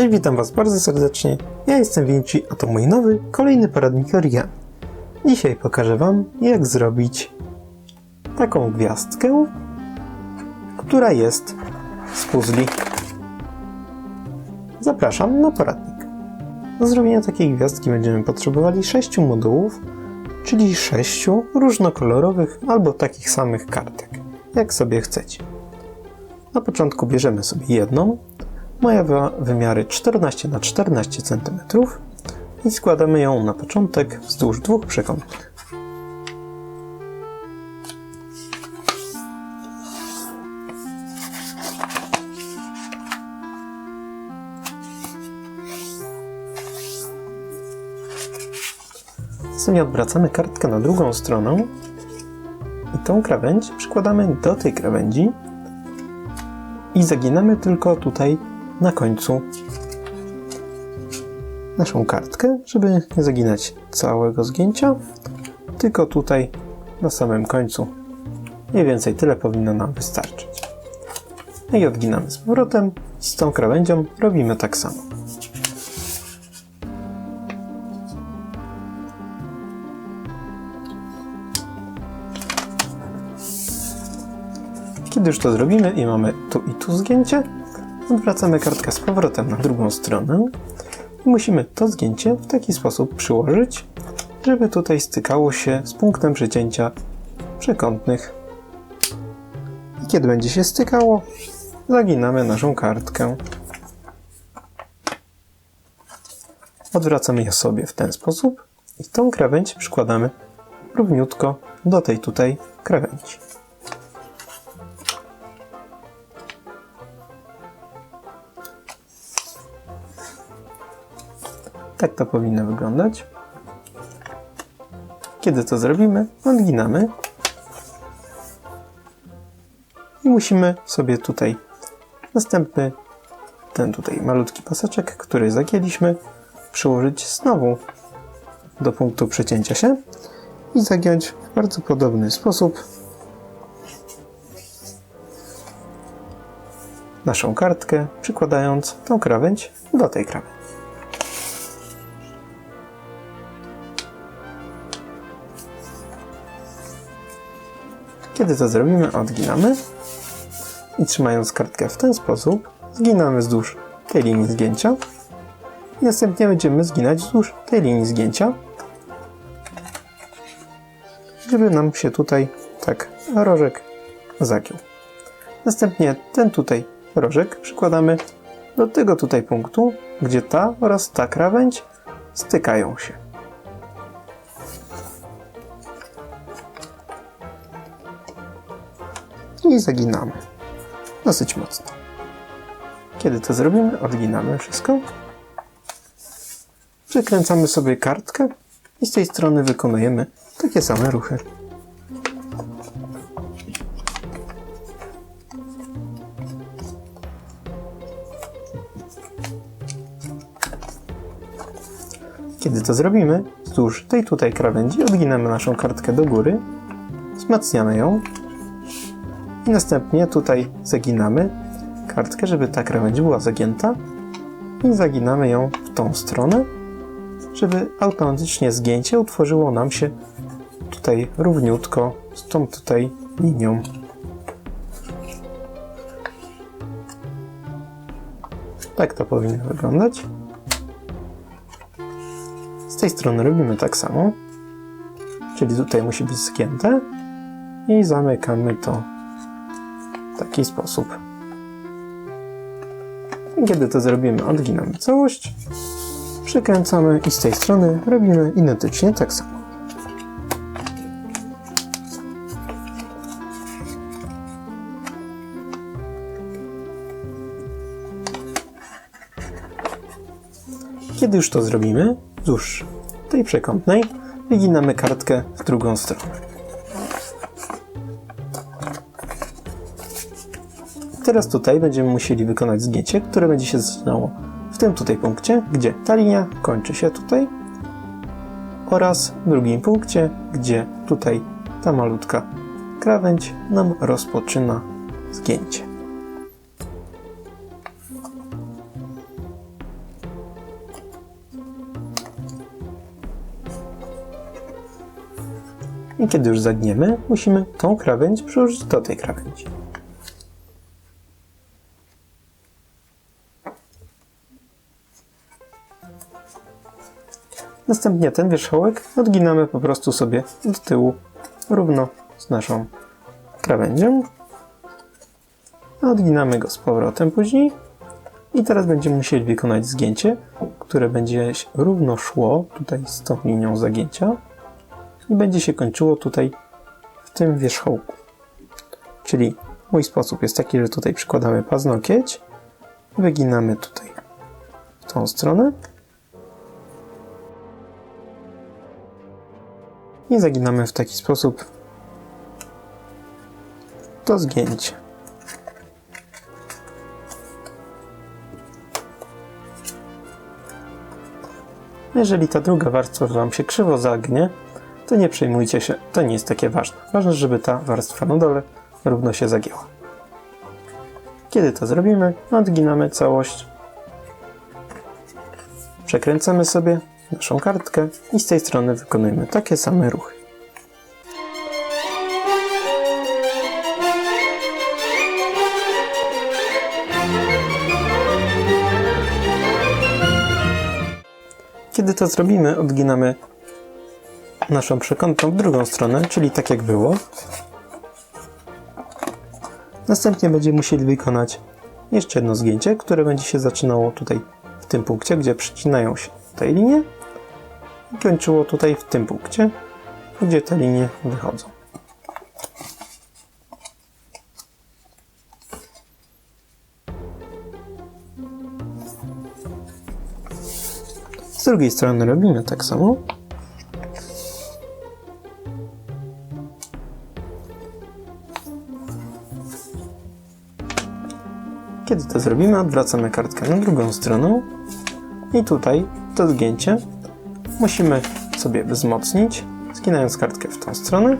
Cześć, witam Was bardzo serdecznie. Ja jestem Vinci, a to mój nowy, kolejny poradnik origami. Dzisiaj pokażę Wam, jak zrobić taką gwiazdkę, która jest z puzli. Zapraszam na poradnik. Do zrobienia takiej gwiazdki będziemy potrzebowali 6 modułów, czyli 6 różnokolorowych albo takich samych kartek, jak sobie chcecie. Na początku bierzemy sobie jedną, ma wymiary 14 na 14 cm i składamy ją na początek wzdłuż dwóch przekątnych. Następnie odwracamy kartkę na drugą stronę i tą krawędź przykładamy do tej krawędzi i zaginamy tylko tutaj na końcu naszą kartkę, żeby nie zaginać całego zgięcia, tylko tutaj na samym końcu. Mniej więcej tyle powinno nam wystarczyć. No i odginamy z powrotem. Z tą krawędzią robimy tak samo. Kiedy już to zrobimy i mamy tu i tu zgięcie, Odwracamy kartkę z powrotem na drugą stronę i musimy to zgięcie w taki sposób przyłożyć, żeby tutaj stykało się z punktem przecięcia przekątnych. I kiedy będzie się stykało, zaginamy naszą kartkę. Odwracamy je sobie w ten sposób i tą krawędź przykładamy równiutko do tej tutaj krawędzi. Tak to powinno wyglądać. Kiedy to zrobimy, odginamy. I musimy sobie tutaj następny, ten tutaj malutki paseczek, który zagięliśmy, przyłożyć znowu do punktu przecięcia się i zagiąć w bardzo podobny sposób naszą kartkę, przykładając tą krawędź do tej krawędzi. Kiedy to zrobimy, odginamy i trzymając kartkę w ten sposób, zginamy wzdłuż tej linii zgięcia następnie będziemy zginać wzdłuż tej linii zgięcia, żeby nam się tutaj tak rożek zagiął. Następnie ten tutaj rożek przykładamy do tego tutaj punktu, gdzie ta oraz ta krawędź stykają się. I zaginamy. Dosyć mocno. Kiedy to zrobimy, odginamy wszystko. Przekręcamy sobie kartkę i z tej strony wykonujemy takie same ruchy. Kiedy to zrobimy, wzdłuż tej tutaj krawędzi odginamy naszą kartkę do góry, wzmacniamy ją i następnie tutaj zaginamy kartkę, żeby ta krawędź była zagięta i zaginamy ją w tą stronę, żeby automatycznie zgięcie utworzyło nam się tutaj równiutko z tą tutaj linią. Tak to powinno wyglądać. Z tej strony robimy tak samo, czyli tutaj musi być zgięte i zamykamy to taki sposób. Kiedy to zrobimy, odginamy całość, przykręcamy i z tej strony robimy identycznie tak samo. Kiedy już to zrobimy, wzdłuż tej przekątnej wyginamy kartkę w drugą stronę. teraz tutaj będziemy musieli wykonać zgięcie, które będzie się zaczynało w tym tutaj punkcie, gdzie ta linia kończy się tutaj oraz w drugim punkcie, gdzie tutaj ta malutka krawędź nam rozpoczyna zgięcie. I kiedy już zagniemy, musimy tą krawędź przełożyć do tej krawędzi. Następnie ten wierzchołek odginamy po prostu sobie do tyłu równo z naszą krawędzią. Odginamy go z powrotem później. I teraz będziemy musieli wykonać zgięcie, które będzie równo szło tutaj z tą linią zagięcia i będzie się kończyło tutaj w tym wierzchołku. Czyli mój sposób jest taki, że tutaj przykładamy paznokieć, wyginamy tutaj w tą stronę i zaginamy w taki sposób to zgięcie. Jeżeli ta druga warstwa Wam się krzywo zagnie, to nie przejmujcie się, to nie jest takie ważne. Ważne, żeby ta warstwa na dole równo się zagięła. Kiedy to zrobimy, odginamy całość, przekręcamy sobie naszą kartkę i z tej strony wykonujemy takie same ruchy. Kiedy to zrobimy, odginamy naszą przekątną w drugą stronę, czyli tak jak było. Następnie będziemy musieli wykonać jeszcze jedno zgięcie, które będzie się zaczynało tutaj w tym punkcie, gdzie przycinają się te linie i kończyło tutaj w tym punkcie, gdzie te linie wychodzą. Z drugiej strony robimy tak samo. Kiedy to zrobimy, odwracamy kartkę na drugą stronę i tutaj to zgięcie musimy sobie wzmocnić, zginając kartkę w tą stronę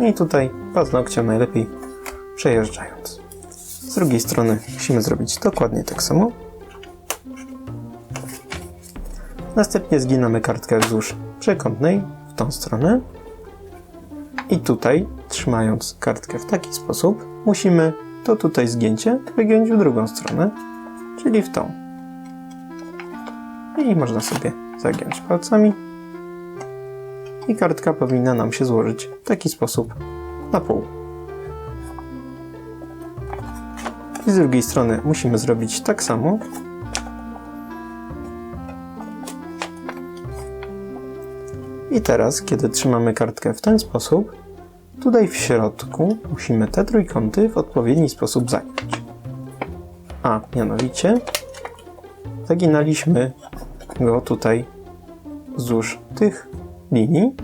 i tutaj paznokciem najlepiej przejeżdżając. Z drugiej strony musimy zrobić dokładnie tak samo. Następnie zginamy kartkę wzdłuż przekątnej w tą stronę. I tutaj, trzymając kartkę w taki sposób, musimy to tutaj zgięcie wygiąć w drugą stronę, czyli w tą. I można sobie zagiąć palcami. I kartka powinna nam się złożyć w taki sposób na pół. I z drugiej strony musimy zrobić tak samo, I teraz, kiedy trzymamy kartkę w ten sposób, tutaj w środku musimy te trójkąty w odpowiedni sposób zagiąć. A mianowicie zaginaliśmy go tutaj wzdłuż tych linii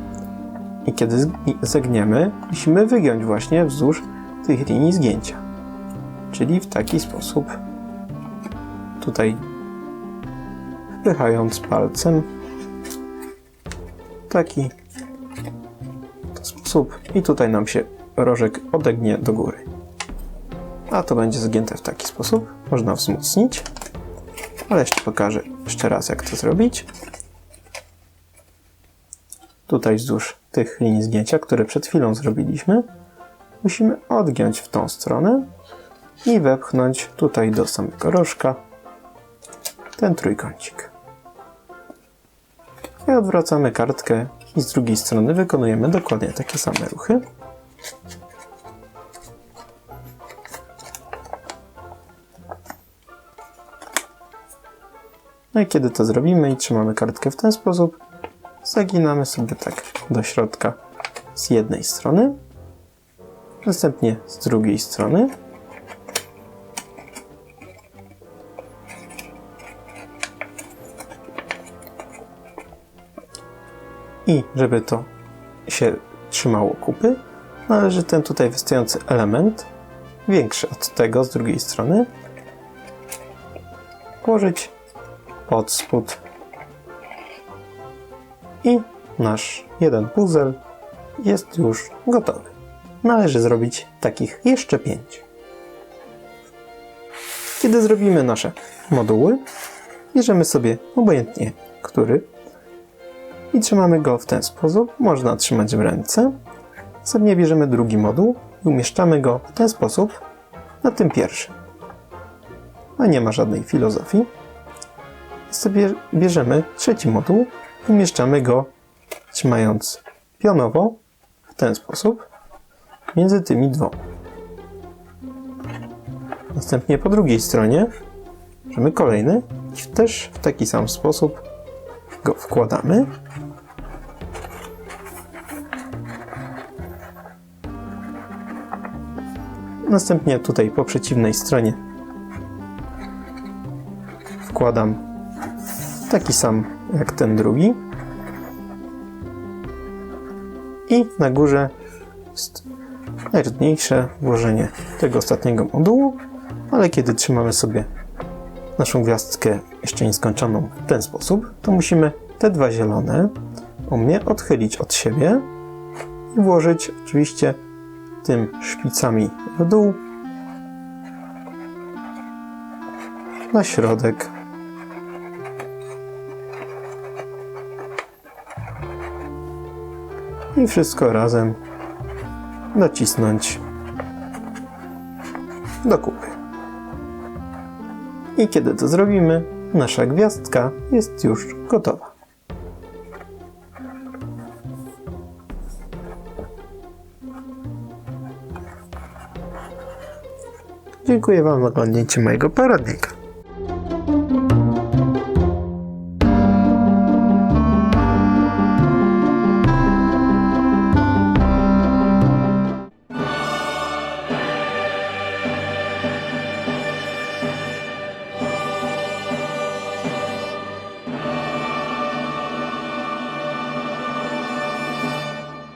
i kiedy zagniemy, musimy wygiąć właśnie wzdłuż tych linii zgięcia. Czyli w taki sposób tutaj wpychając palcem taki sposób i tutaj nam się rożek odegnie do góry. A to będzie zgięte w taki sposób. Można wzmocnić, ale jeszcze pokażę jeszcze raz jak to zrobić. Tutaj wzdłuż tych linii zgięcia, które przed chwilą zrobiliśmy, musimy odgiąć w tą stronę i wepchnąć tutaj do samego rożka ten trójkącik i odwracamy kartkę i z drugiej strony wykonujemy dokładnie takie same ruchy. No i kiedy to zrobimy i trzymamy kartkę w ten sposób, zaginamy sobie tak do środka z jednej strony, następnie z drugiej strony I żeby to się trzymało kupy, należy ten tutaj wystający element, większy od tego z drugiej strony, włożyć pod spód. I nasz jeden puzzle jest już gotowy. Należy zrobić takich jeszcze pięć. Kiedy zrobimy nasze moduły, bierzemy sobie obojętnie który i trzymamy go w ten sposób. Można trzymać w ręce Następnie bierzemy drugi moduł i umieszczamy go w ten sposób na tym pierwszym. A nie ma żadnej filozofii. Sobie bierzemy trzeci moduł umieszczamy go trzymając pionowo w ten sposób między tymi dwoma. Następnie po drugiej stronie bierzemy kolejny i też w taki sam sposób go wkładamy. Następnie tutaj po przeciwnej stronie wkładam taki sam jak ten drugi. I na górze jest najtrudniejsze włożenie tego ostatniego modułu, ale kiedy trzymamy sobie naszą gwiazdkę jeszcze nieskończoną w ten sposób, to musimy te dwa zielone u mnie odchylić od siebie i włożyć oczywiście tym szpicami w dół na środek. I wszystko razem nacisnąć do kupy. I kiedy to zrobimy, nasza gwiazdka jest już gotowa. Dziękuję Wam za oglądnięcie mojego poradnika.